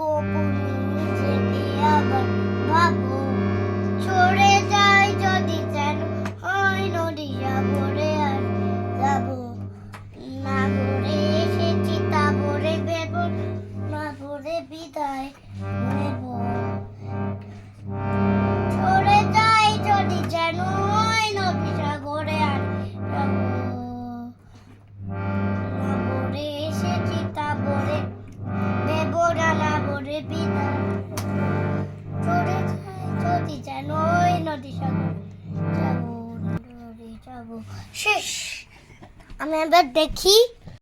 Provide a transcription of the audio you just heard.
গোপনে নিজেকে আবার ভাবো ছড়ে যাই যদি যেন হয় আর যাব। না করে এসেছি তা ভরে বেবর না বিদায়। নদী সাগর যাব শেষ! আমি এবার দেখি।